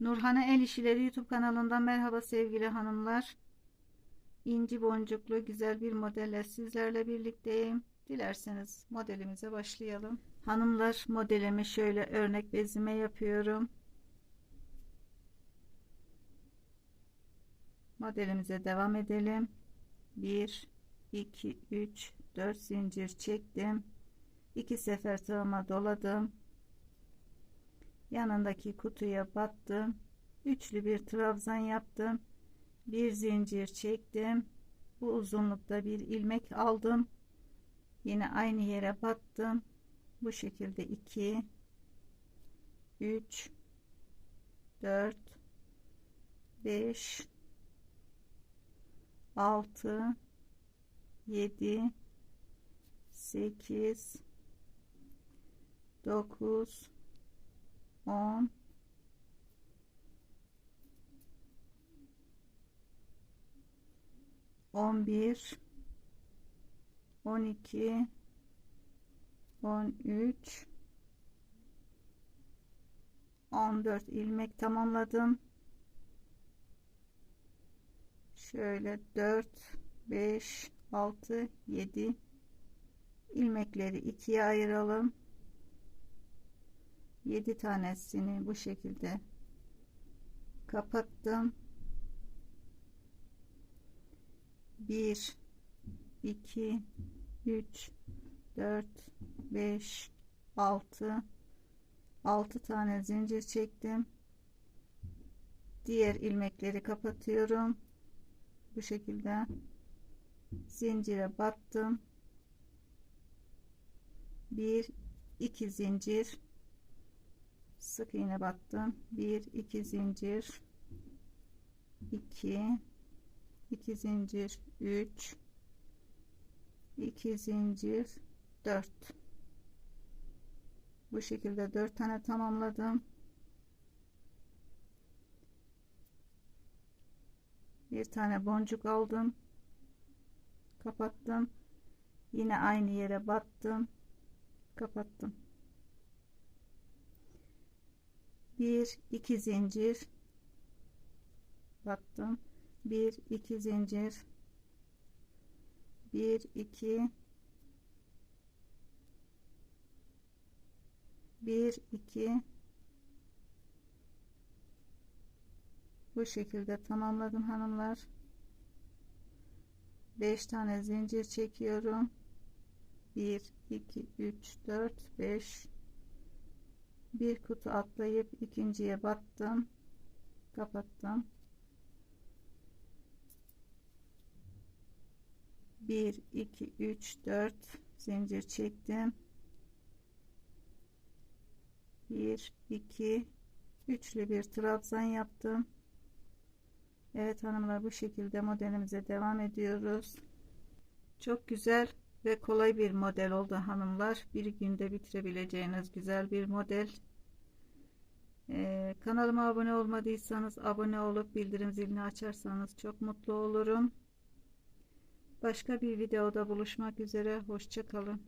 Nurhane El İşileri YouTube kanalından merhaba sevgili hanımlar. İnci boncuklu güzel bir modelle sizlerle birlikteyim. Dilerseniz modelimize başlayalım. Hanımlar modelimi şöyle örnek bezime yapıyorum. Modelimize devam edelim. 1 2 3 4 zincir çektim. 2 sefer tığıma doladım yanındaki kutuya battım. Üçlü bir trabzan yaptım. Bir zincir çektim. Bu uzunlukta bir ilmek aldım. Yine aynı yere battım. Bu şekilde 2 3 4 5 6 7 8 9 10 11 12 13 14 ilmek tamamladım. Şöyle 4 5 6 7 ilmekleri ikiye ayıralım 7 tanesini bu şekilde kapattım. 1 2 3 4 5 6 6 tane zincir çektim. Diğer ilmekleri kapatıyorum. Bu şekilde zincire battım. 1 2 zincir sık iğne battım. 1 2 zincir. 2 2 zincir. 3 2 zincir. 4 bu şekilde 4 tane tamamladım. Bir tane boncuk aldım. Kapattım. Yine aynı yere battım. Kapattım bir iki zincir. Battım bir iki zincir. Bir iki. Bir iki. Bu şekilde tamamladım hanımlar. 5 tane zincir çekiyorum. 1 2 3 4 5 bir kutu atlayıp ikinciye battım. Kapattım. Bir iki üç dört zincir çektim. Bir iki üçlü bir trabzan yaptım. Evet hanımlar bu şekilde modelimize devam ediyoruz. Çok güzel ve kolay bir model oldu hanımlar. Bir günde bitirebileceğiniz güzel bir model. Ee, kanalıma abone olmadıysanız abone olup bildirim zilini açarsanız çok mutlu olurum. Başka bir videoda buluşmak üzere. Hoşçakalın.